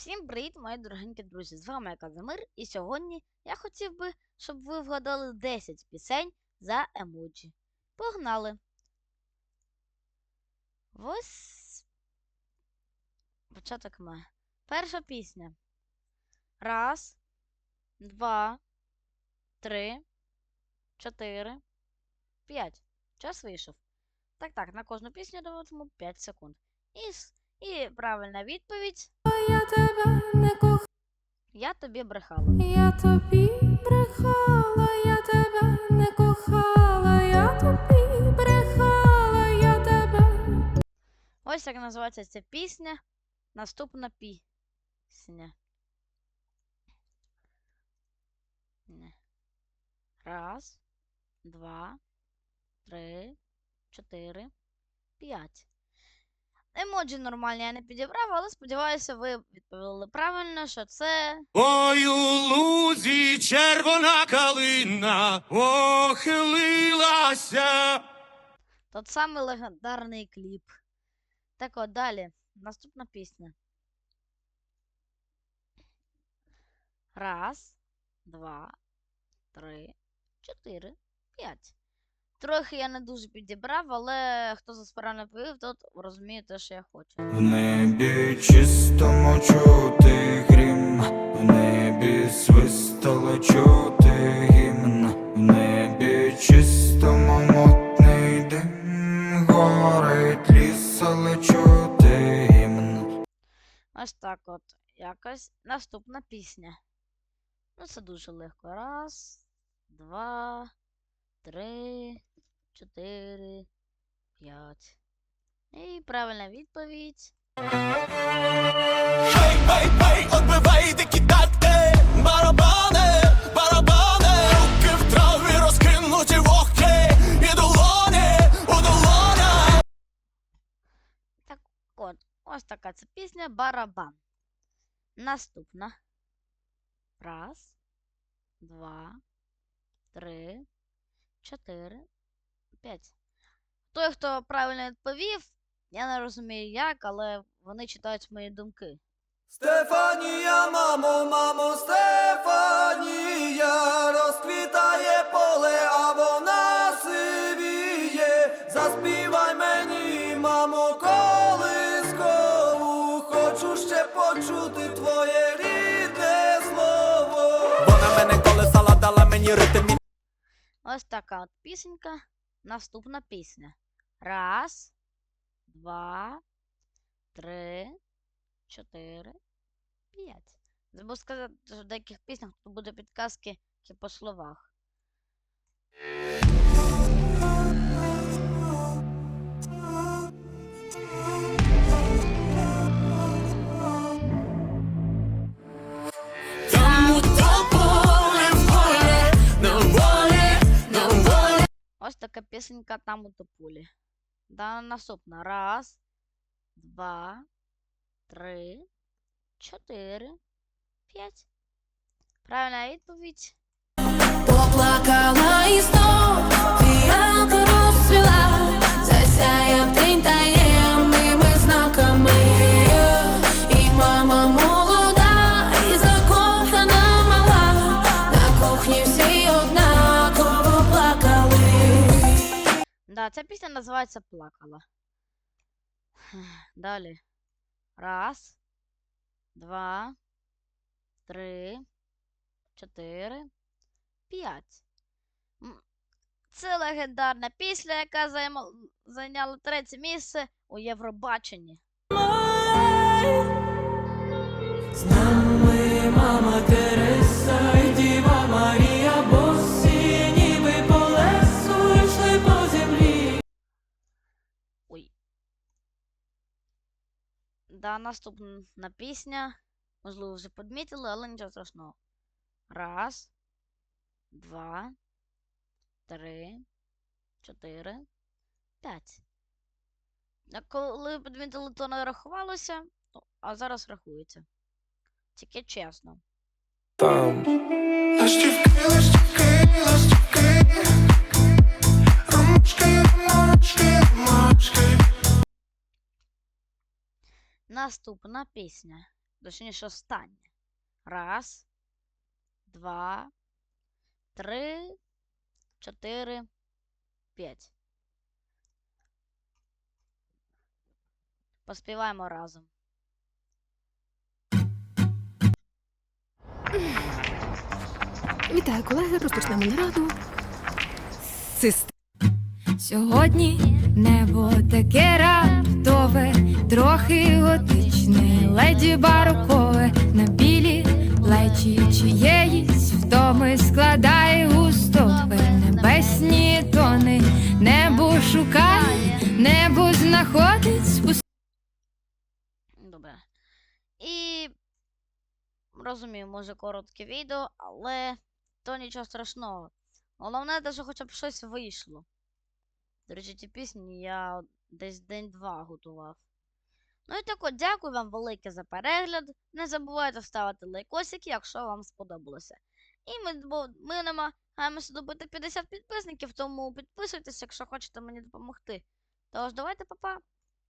Всім привіт, мої дорогенькі друзі! З вами Казимир, і сьогодні я хотів би, щоб ви вгадали 10 пісень за емоджі. Погнали! Ось початок має. Перша пісня. Раз, два, три, чотири, п'ять. Час вийшов. Так, так, на кожну пісню даватиму 5 секунд. І, і правильна відповідь. Я тебе не кохала, Я тобі брехала. я тобі брехала, я тебе не кохала, я тобі брехала, я тебе. Ось як називається ця пісня. Наступна пісня. Раз, два, три, чотири, п'ять. Емоджі нормальні я не підібрав, але сподіваюся, ви відповіли правильно, що це Ой, у лузі червона калина охилилася. тот самий легендарний кліп. Так от далі. Наступна пісня. Раз, два, три, чотири, п'ять. Трохи я не дуже підібрав, але хто за справно повів, тот розуміє те, що я хочу. В небі чистому чути грім, в небі свистало чути гімн, в небі чистому мутний дим, горить ліс, але чути гімн. Ось так от. Якось. Наступна пісня. Ну, це дуже легко. Раз, два, три, чотири, п'ять. І правильна відповідь. Бей, бей, бей, отбивай дикі такти, барабани, барабани, руки в траві розкинуті вогки, і долоні, у долонях. Так от, ось така це пісня Барабан. Наступна. Раз, два, три, чотири, п'ять. Той, хто правильно відповів, я не розумію як, але вони читають мої думки. Стефанія, мамо, мамо, Стефанія, розквітає поле, а вона сивіє. Заспівай мені, мамо, колискову, хочу ще почути твоє рідне слово. Вона мене колесала, дала мені ритм. Ось така от пісенька. Наступна пісня. Раз, два, три, чотири, п'ять. Забув сказати, що в деяких піснях тут буде підказки по словах. така пісенька там у тополі. Да, наступна. Раз, два, три, чотири, п'ять. Правильна відповідь. Поплакала і знов фіалка розцвіла, засяяв день Да, ця пісня називається Плакала. Далі. Раз, два, три, чотири, п'ять. Це легендарна пісня, яка зайняла третє місце у Євробаченні. З нами мама Да, наступна пісня. Можливо, вже подмітили, але нічого страшного. Раз, два, три, чотири, п'ять. А коли підмітили, то не рахувалося, а зараз рахується. Тільки чесно. Ластівки, ластівки, ластівки, Наступна пісня. Точніше, останнє. Раз, два, три, чотири, п'ять. Поспіваємо разом. Вітаю, колеги, розпочнемо нараду. Сьогодні небо таке готичне, леді на білі плечі чиєїсь втоми складає густове небесні тони, небо шукає, небо знаходить спус... Добре. І розумію, може коротке відео, але то нічого страшного. Головне, те, що хоча б щось вийшло. До речі, ті пісні я десь день-два готував. Ну і так от, дякую вам велике за перегляд. Не забувайте ставити лайкосики, якщо вам сподобалося. І ми, ми намагаємося добити 50 підписників, тому підписуйтесь, якщо хочете мені допомогти. Тож, давайте, па-па!